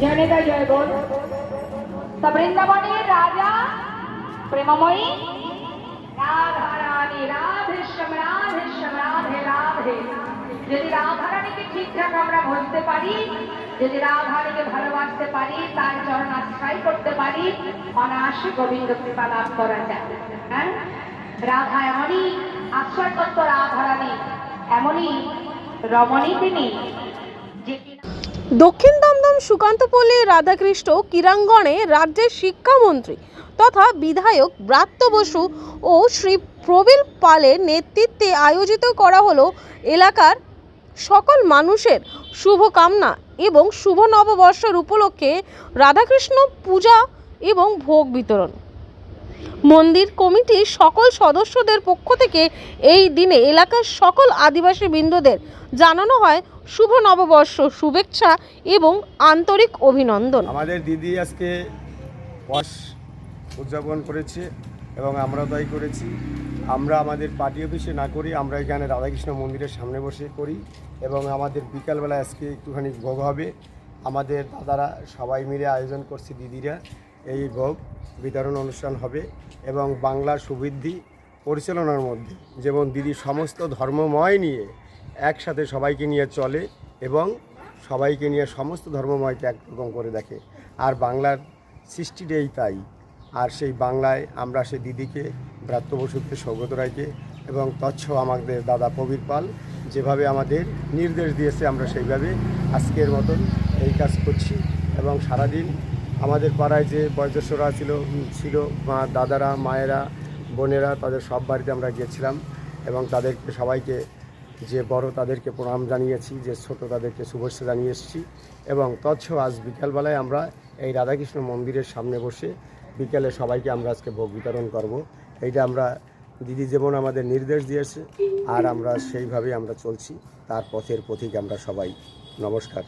জয় নেতা জয় রাজা প্রেমময়ী রাধা রানী রাধেশ্বম রাধেশ্বম রাধে রাধে যদি রাধারানীকে ঠিকঠাক আমরা বুঝতে পারি যদি রাধারানীকে ভালোবাসতে পারি তার চরণ আশ্রয় করতে পারি অনায়াসে গোবিন্দ কৃপা লাভ করা যায় হ্যাঁ রাধা এমনই আশ্রয় রাধারানী এমনই রমণী তিনি দক্ষিণ সুকান্তপল্লী রাধাকৃষ্ণ ক্রীড়াঙ্গনে রাজ্যের শিক্ষামন্ত্রী তথা বিধায়ক ব্রাত্য বসু ও শ্রী প্রবীল পালের নেতৃত্বে আয়োজিত করা হলো এলাকার সকল মানুষের শুভকামনা এবং শুভ নববর্ষের উপলক্ষে রাধাকৃষ্ণ পূজা এবং ভোগ বিতরণ। মন্দির কমিটির সকল সদস্যদের পক্ষ থেকে এই দিনে এলাকার সকল আদিবাসী বৃন্দদের জানানো হয় শুভ নববর্ষ শুভেচ্ছা এবং আন্তরিক অভিনন্দন। আমাদের দিদি আজকে বস উদযাপন করেছে এবং আমরা তাই করেছি। আমরা আমাদের পার্টি অফিসে না করি, আমরা এখানে রাধাকৃষ্ণ মন্দিরের সামনে বসে করি এবং আমাদের বিকালবেলা আজকে একটুখানি ভোগ হবে। আমাদের দাদারা সবাই মিলে আয়োজন করছে, দিদিরা। এই ভোগ বিতরণ অনুষ্ঠান হবে এবং বাংলার সুবৃদ্ধি পরিচালনার মধ্যে। যেমন দিদি সমস্ত ধর্মময় নিয়ে একসাথে সবাইকে নিয়ে চলে এবং সবাইকে নিয়ে সমস্ত ধর্মময়কে একরকম করে দেখে। আর বাংলার সৃষ্টিটাই তাই। আর সেই বাংলায় আমরা সেই দিদিকে, ব্রাত্য বসুকে, সৌগত রায়কে এবং তচ্ছ আমাদের দাদা প্রবীর পাল যেভাবে আমাদের নির্দেশ দিয়েছে, আমরা সেইভাবে আজকের মতন এই কাজ করছি এবং সারাদিন আমাদের পাড়ায় যে বয়োজ্যেষ্ঠরা ছিল ছিল, মা, দাদারা, মায়েরা, বোনেরা, তাদের সব বাড়িতে আমরা গিয়েছিলাম এবং তাদেরকে, সবাইকে যে বড় তাদেরকে প্রণাম জানিয়েছি, যে ছোট তাদেরকে শুভেচ্ছা জানিয়ে এসেছি এবং তৎস আজ বিকালবেলায় আমরা এই রাধাকৃষ্ণ মন্দিরের সামনে বসে বিকেলে সবাইকে আমরা আজকে ভোগ বিতরণ করব। এইটা আমরা দিদি যেমন আমাদের নির্দেশ দিয়েছে আর আমরা সেইভাবেই আমরা চলছি। তার পথের পথিক আমরা সবাই। নমস্কার।